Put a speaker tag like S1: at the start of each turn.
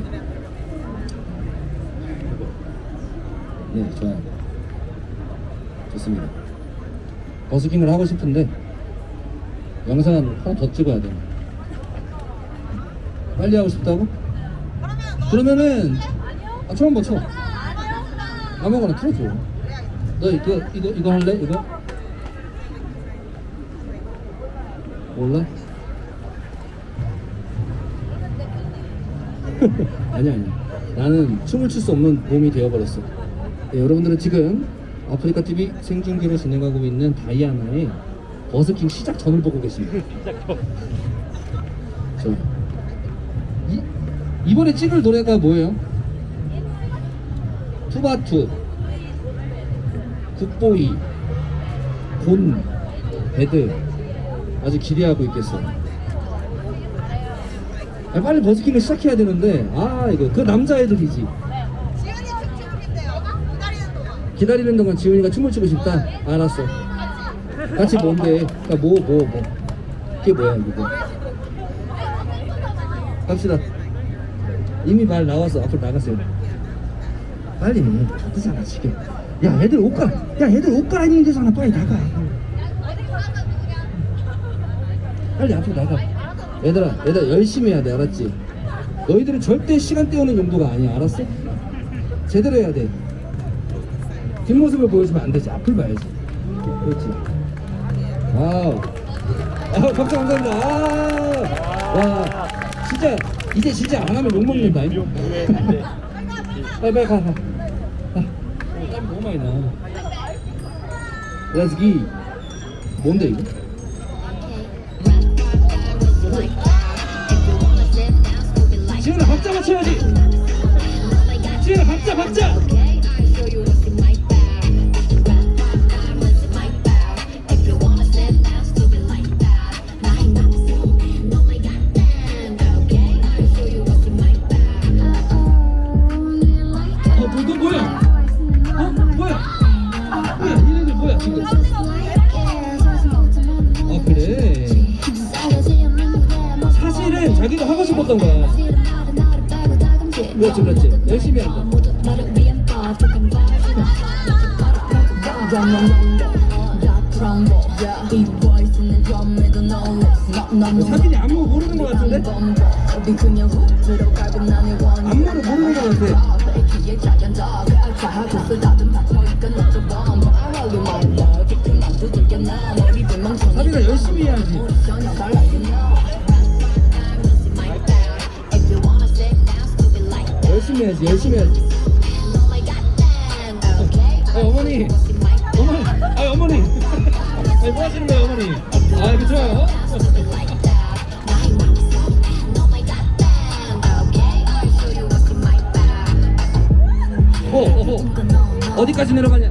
S1: 네. 네, 좋아요. 좋습니다. 버스킹을 하고 싶은데 영상 하나 더 찍어야 돼. 빨리 하고 싶다고? 그러면은 아, 처음 봐, 처음. 아무거나 틀어줘. 너 이거 이거 이거 할래? 이거? 몰라? 아니야 아니야 나는 춤을 출 수 없는 몸이 되어버렸어. 네, 여러분들은 지금 아프리카 TV 생중계로 진행하고 있는 다이아나의 버스킹 시작 전을 보고 계십니다. 좋아요 이, 이번에 찍을 노래가 뭐예요? 투바투 굿보이 곤 배드. 아주 기대하고 있겠어요. 아, 빨리 버스킹을 시작해야 되는데. 아 이거. 그 남자애들이지.
S2: 지은이 춤추는데요. 기다리는 동안.
S1: 기다리는 동안 지훈이가 춤을 추고 싶다? 알았어. 같이 뭔데 그러니까 뭐 뭐 뭐. 그게 뭐야 이거? 갑시다. 이미 말 나와서 앞으로 나갔어요. 빨리 바쁘잖아 지금. 야 애들 옷 갈아 야 애들 옷 갈아입는 데잖아 빨리 나가. 빨리 앞으로 나가 얘들아 얘들아 열심히 해야 돼 알았지? 너희들은 절대 시간 때우는 용도가 아니야 알았어? 제대로 해야 돼. 뒷모습을 보여주면 안 되지. 앞을 봐야지. 그렇지? 와우. 아 박수 감사합니다. 아, 와 진짜 이제 진짜 안 하면 욕 먹는다 빨리 빨리 가, 가. 아, 땀 너무 많이 나. 렛츠기 뭔데 이거? 지훈아 박자 맞춰야지. 지훈아 박자 박자. 어 너도 뭐야 어 뭐야 싶었던 거야. 그렇지 그렇지. 열심히 한다 사진이 안무 모르는 거 같은데? 안무를 모르는 거 같아. 사비가 열심히 해야지 열심히 해야지 열심히 해야지. 아 어머니. 어머니. 아 어머니. 아니 뭐 하시는 거예요 어머니? 아 이거 좋아요. 호, 호, 호. 어디까지 내려가냐